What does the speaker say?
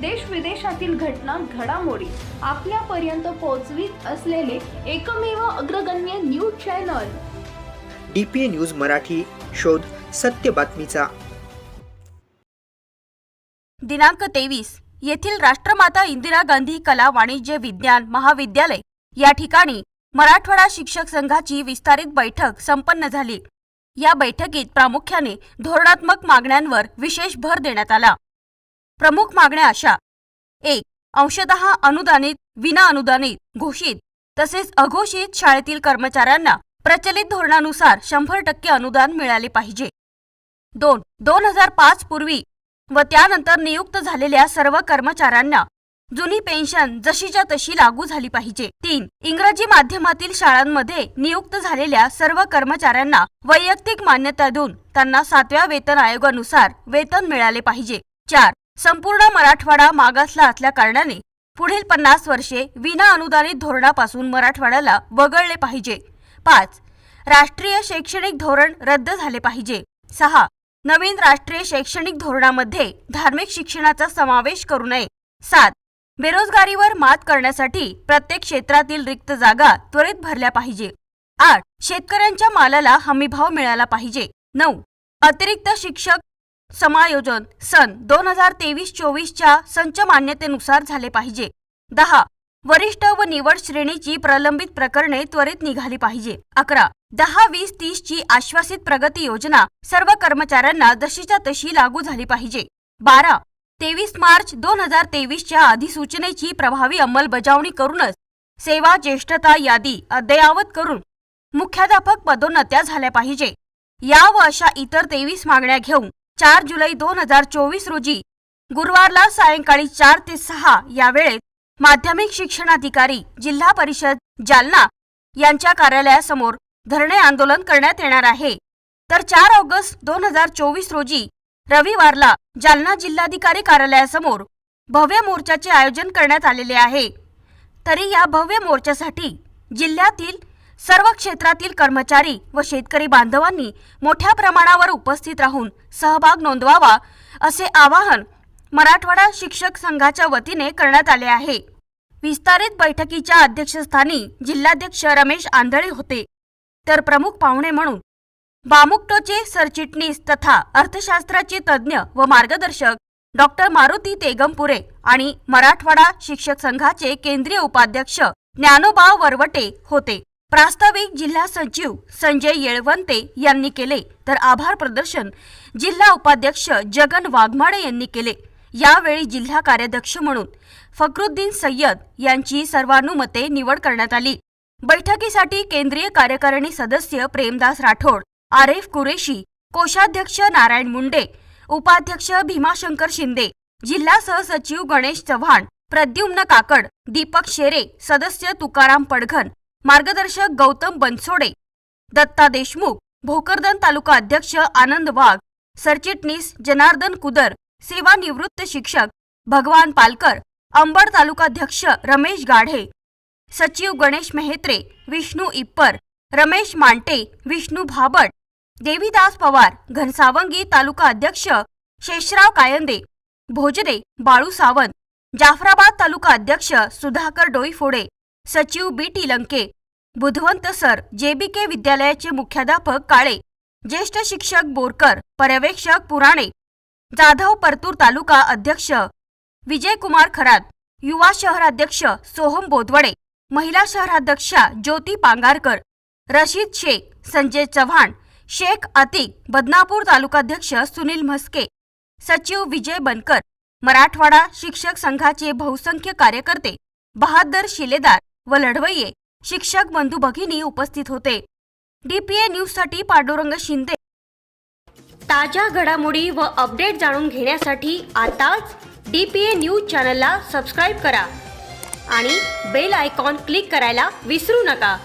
देश विदेशातील घटना घडामोडी आपल्यापर्यंत पोहोचवीत असलेले एकमेव अग्रगण्य news channel. DPA news Marathi शोध सत्य बातमीचा. दिनांक तेवीस येथील राष्ट्रमाता इंदिरा गांधी कला वाणिज्य विज्ञान महाविद्यालय या ठिकाणी मराठवाडा शिक्षक संघाची विस्तारित बैठक संपन्न झाली. या बैठकीत प्रामुख्याने धोरणात्मक मागण्यांवर विशेष भर देण्यात आला. प्रमुख मागण्या अशा. एक अंशतः अनुदानित विना अनुदानित घोषित तसेच अघोषित शाळेतील कर्मचाऱ्यांना प्रचलित धोरणानुसार शंभर टक्के अनुदान मिळाले पाहिजे. दोन दोन हजार पाच पूर्वी व त्यानंतर नियुक्त झालेल्या सर्व कर्मचाऱ्यांना जुनी पेन्शन जशीच्या तशी लागू झाली पाहिजे. तीन इंग्रजी माध्यमातील शाळांमध्ये नियुक्त झालेल्या सर्व कर्मचाऱ्यांना वैयक्तिक मान्यता देऊन त्यांना सातव्या वेतन आयोगानुसार वेतन मिळाले पाहिजे. चार संपूर्ण मराठवाडा मागासला असल्या कारणाने पुढील पन्नास वर्षे विना अनुदानित धोरणापासून मराठवाड्याला वगळले पाहिजे. पाच. राष्ट्रीय शैक्षणिक धोरण रद्द झाले पाहिजे. सहा. नवीन राष्ट्रीय शैक्षणिक धोरणामध्ये धार्मिक शिक्षणाचा समावेश करू नये. सात. बेरोजगारीवर मात करण्यासाठी प्रत्येक क्षेत्रातील रिक्त जागा त्वरित भरल्या पाहिजे. आठ. शेतकऱ्यांच्या मालाला हमीभाव मिळाला पाहिजे. नऊ. अतिरिक्त शिक्षक समायोजन सन दोन हजार तेवीस चोवीसच्या संच मान्यतेनुसार झाले पाहिजे. दहा. वरिष्ठ व निवड श्रेणीची प्रलंबित प्रकरणे त्वरित निघाली पाहिजे. अकरा. दहा वीस तीस ची आश्वासित प्रगती योजना सर्व कर्मचाऱ्यांना जशीच्या तशी लागू झाली पाहिजे. बारा. तेवीस मार्च दोन हजार तेवीसच्या अधिसूचनेची प्रभावी अंमलबजावणी करूनच सेवा ज्येष्ठता यादी अद्ययावत करून मुख्याध्यापक पदोन्नत्या झाल्या पाहिजे. या व अशा इतर तेवीस मागण्या घेऊन चार जुलै दोन हजार चोवीस रोजी गुरुवारला सायंकाळी चार ते सहा या वेळेत माध्यमिक शिक्षणाधिकारी जिल्हा परिषद जालना यांच्या कार्यालयासमोर धरणे आंदोलन करण्यात येणार आहे. तर चार ऑगस्ट दोन हजार चोवीस रोजी रविवारला जालना जिल्हाधिकारी कार्यालयासमोर भव्य मोर्चाचे आयोजन करण्यात आलेले आहे. तरी या भव्य मोर्चासाठी जिल्ह्यातील सर्व क्षेत्रातील कर्मचारी व शेतकरी बांधवांनी मोठ्या प्रमाणावर उपस्थित राहून सहभाग नोंदवावा असे आवाहन मराठवाडा शिक्षक संघाच्या वतीने करण्यात आले आहे. विस्तारित बैठकीच्या अध्यक्षस्थानी जिल्हाध्यक्ष रमेश आंधळे होते. तर प्रमुख पाहुणे म्हणून बामुक्टोचे सरचिटणीस तथा अर्थशास्त्राचे तज्ज्ञ व मार्गदर्शक डॉक्टर मारुती तेगमपुरे आणि मराठवाडा शिक्षक संघाचे केंद्रीय उपाध्यक्ष ज्ञानोबा वरवटे होते. प्रास्ताविक जिल्हा सचिव संजय येळवंते यांनी केले. तर आभार प्रदर्शन जिल्हा उपाध्यक्ष जगन वाघमाडे यांनी केले. यावेळी जिल्हा कार्याध्यक्ष म्हणून फखरुद्दीन सय्यद यांची सर्वानुमते निवड करण्यात आली. बैठकीसाठी केंद्रीय कार्यकारिणी सदस्य प्रेमदास राठोड आरेफ कुरेशी कोषाध्यक्ष नारायण मुंडे उपाध्यक्ष भीमाशंकर शिंदे जिल्हा सहसचिव गणेश चव्हाण प्रद्युम्न काकड दीपक शेरे सदस्य तुकाराम पडघन मार्गदर्शक गौतम बनसोडे, दत्ता देशमुख, भोकरदन तालुका अध्यक्ष आनंद वाघ, सरचिटणीस जनार्दन कुदर, सेवानिवृत्त शिक्षक भगवान पालकर, अंबड तालुकाध्यक्ष रमेश गाढे, सचिव गणेश मेहत्रे, विष्णू इप्पर, रमेश मांटे, विष्णू भाबट देवीदास पवार, घनसावंगी तालुका अध्यक्ष शेषराव कायंदे भोजरे बाळू सावंत, जाफराबाद तालुका अध्यक्ष सुधाकर डोईफोडे, सचिव B T Lanke Budhwant sir JBK विद्यालयाचे मुख्याध्यापक काळे ज्येष्ठ शिक्षक बोरकर पर्यवेक्षक पुराणे जाधव परतूर तालुका अध्यक्ष विजयकुमार खरात युवा शहराध्यक्ष सोहम बोदवडे महिला शहराध्यक्षा ज्योती पांगारकर रशीद शेख संजय चव्हाण शेख अतिक बदनापूर तालुकाध्यक्ष सुनील म्हस्के सचिव विजय बनकर मराठवाडा शिक्षक संघाचे बहुसंख्य कार्यकर्ते बहादर शिलेदार व लढवय्ये शिक्षक बंधू भगिनी उपस्थित होते. डीपीए न्यूजसाठी पांडुरंग शिंदे. ताज्या घडामोडी व अपडेट जाणून घेण्यासाठी आताच डीपीए न्यूज चॅनलला सबस्क्राईब करा आणि बेल आयकॉन क्लिक करायला विसरू नका.